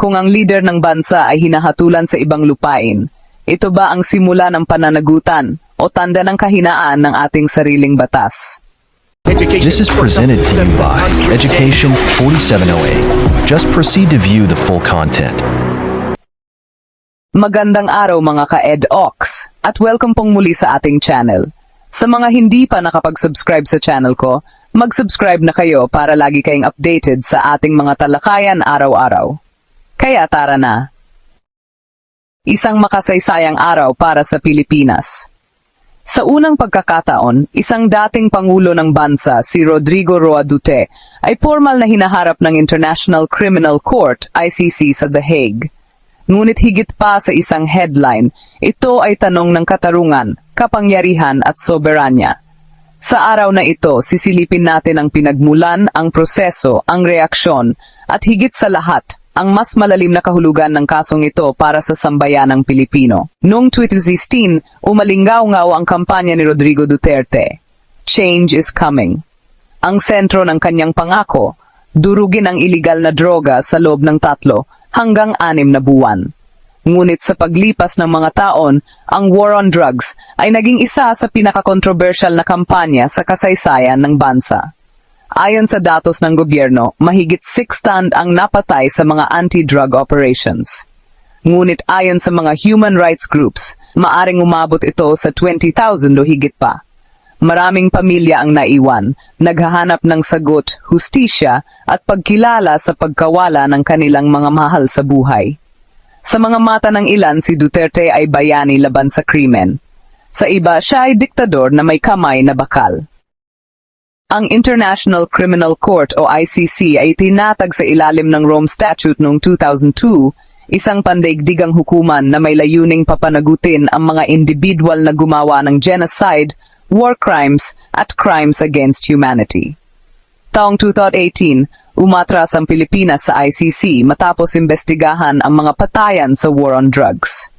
Kung ang leader ng bansa ay hinahatulan sa ibang lupain, ito ba ang simula ng pananagutan o tanda ng kahinaan ng ating sariling batas? This is presented to you by Education 4708. Just proceed to view the full content. Magandang araw mga ka-EdOx at welcome pong muli sa ating channel. Sa mga hindi pa nakapag-subscribe sa channel ko, mag-subscribe na kayo para lagi kayong updated sa ating mga talakayan araw-araw. Kaya tara na! Isang makasaysayang araw para sa Pilipinas. Sa unang pagkakataon, isang dating Pangulo ng Bansa, si Rodrigo Roa Duterte, ay formal na hinaharap ng International Criminal Court, ICC, sa The Hague. Ngunit higit pa sa isang headline, ito ay tanong ng katarungan, kapangyarihan at soberanya. Sa araw na ito, sisilipin natin ang pinagmulan, ang proseso, ang reaksyon, at higit sa lahat, ang mas malalim na kahulugan ng kasong ito para sa sambayanang Pilipino. Noong 2016, umalingaw-ngaw ang kampanya ni Rodrigo Duterte. Change is coming. Ang sentro ng kanyang pangako, durugin ang iligal na droga sa loob ng tatlo hanggang anim na buwan. Ngunit sa paglipas ng mga taon, ang war on drugs ay naging isa sa pinakakontrobersyal na kampanya sa kasaysayan ng bansa. Ayon sa datos ng gobyerno, mahigit 6 ang napatay sa mga anti-drug operations. Ngunit ayon sa mga human rights groups, maaring umabot ito sa 20,000 o higit pa. Maraming pamilya ang naiwan, naghahanap ng sagot, hustisya at pagkilala sa pagkawala ng kanilang mga mahal sa buhay. Sa mga mata ng ilan, si Duterte ay bayani laban sa krimen. Sa iba, siya ay diktador na may kamay na bakal. Ang International Criminal Court o ICC ay tinatag sa ilalim ng Rome Statute noong 2002, isang pandaigdigang hukuman na may layuning papanagutin ang mga individual na gumawa ng genocide, war crimes, at crimes against humanity. Taong 2018, umatras ang Pilipinas sa ICC matapos imbestigahan ang mga patayan sa war on drugs.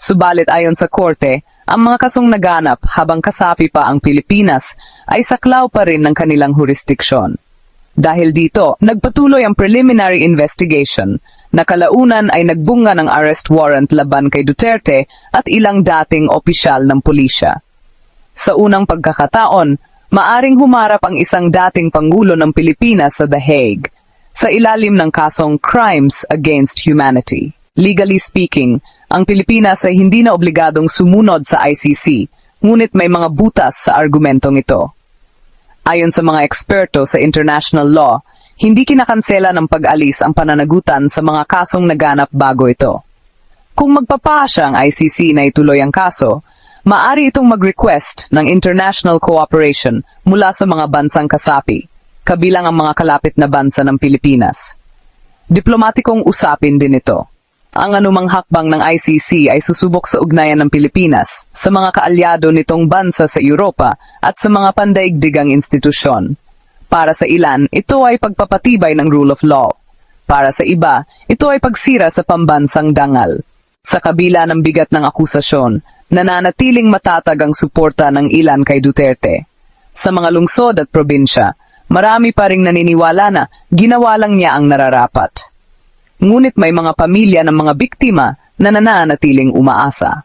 Subalit ayon sa korte, ang mga kasong naganap habang kasapi pa ang Pilipinas ay saklaw pa rin ng kanilang jurisdiksyon. Dahil dito, nagpatuloy ang preliminary investigation na kalaunan ay nagbunga ng arrest warrant laban kay Duterte at ilang dating opisyal ng pulisya. Sa unang pagkakataon, maaring humarap ang isang dating Pangulo ng Pilipinas sa The Hague sa ilalim ng kasong Crimes Against Humanity. Legally speaking, ang Pilipinas ay hindi na obligadong sumunod sa ICC, ngunit may mga butas sa argumentong ito. Ayon sa mga eksperto sa international law, hindi kinakansela ng pag-alis ang pananagutan sa mga kasong naganap bago ito. Kung magpapasya ang ICC na ituloy ang kaso, maari itong mag-request ng international cooperation mula sa mga bansang kasapi, kabilang ang mga kalapit na bansa ng Pilipinas. Diplomatikong usapin din ito. Ang anumang hakbang ng ICC ay susubok sa ugnayan ng Pilipinas sa mga kaalyado nitong bansa sa Europa at sa mga pandaigdigang institusyon. Para sa ilan, ito ay pagpapatibay ng rule of law. Para sa iba, ito ay pagsira sa pambansang dangal. Sa kabila ng bigat ng akusasyon, nananatiling matatag ang suporta ng ilan kay Duterte. Sa mga lungsod at probinsya, marami pa ring naniniwala na ginawa lang niya ang nararapat. Ngunit may mga pamilya ng mga biktima na nananatiling umaasa.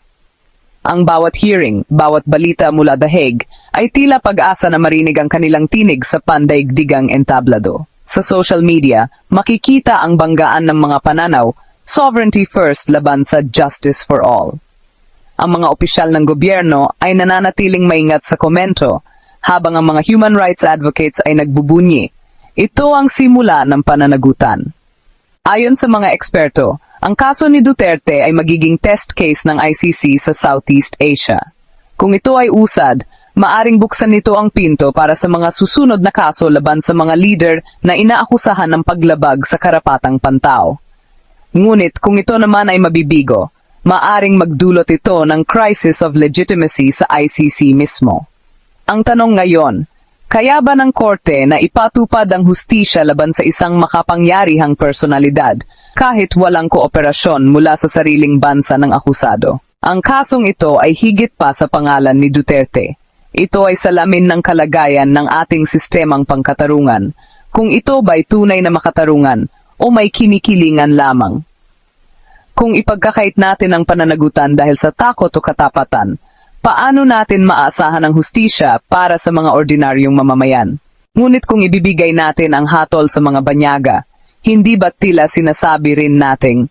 Ang bawat hearing, bawat balita mula The Hague ay tila pag-asa na marinig ang kanilang tinig sa pandaigdigang entablado. Sa social media, makikita ang banggaan ng mga pananaw, sovereignty first laban sa justice for all. Ang mga opisyal ng gobyerno ay nananatiling maingat sa komento, habang ang mga human rights advocates ay nagbubunyi. Ito ang simula ng pananagutan. Ayon sa mga eksperto, ang kaso ni Duterte ay magiging test case ng ICC sa Southeast Asia. Kung ito ay usad, maaring buksan nito ang pinto para sa mga susunod na kaso laban sa mga leader na inaakusahan ng paglabag sa karapatang pantao. Ngunit kung ito naman ay mabibigo, maaring magdulot ito ng crisis of legitimacy sa ICC mismo. Ang tanong ngayon, kaya ba ng korte na ipatupad ang hustisya laban sa isang makapangyarihang personalidad kahit walang kooperasyon mula sa sariling bansa ng akusado? Ang kasong ito ay higit pa sa pangalan ni Duterte. Ito ay salamin ng kalagayan ng ating sistemang pangkatarungan. Kung ito ba'y tunay na makatarungan o may kinikilingan lamang? Kung ipagkakait natin ang pananagutan dahil sa takot o katapatan, paano natin maasahan ang hustisya para sa mga ordinaryong mamamayan? Ngunit kung ibibigay natin ang hatol sa mga banyaga, hindi ba't tila sinasabi rin nating,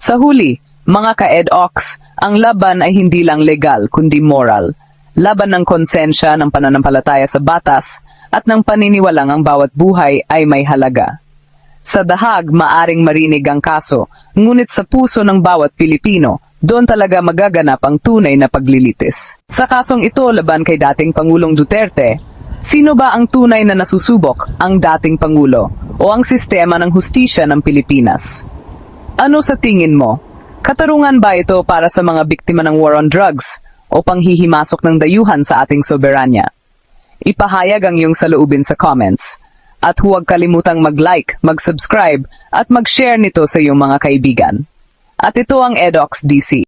sa huli, mga ka-ed-ox, ang laban ay hindi lang legal kundi moral. Laban ng konsensya ng pananampalataya sa batas at ng paniniwalang ang bawat buhay ay may halaga. Sa dahag, maaring marinig ang kaso, ngunit sa puso ng bawat Pilipino, doon talaga magaganap ang tunay na paglilitis. Sa kasong ito laban kay dating Pangulong Duterte, sino ba ang tunay na nasusubok, ang dating Pangulo o ang sistema ng hustisya ng Pilipinas? Ano sa tingin mo? Katarungan ba ito para sa mga biktima ng war on drugs o panghihimasok ng dayuhan sa ating soberanya? Ipahayag ang iyong saloobin sa comments. At huwag kalimutang mag-like, mag-subscribe at mag-share nito sa iyong mga kaibigan. At ito ang EDOX DC.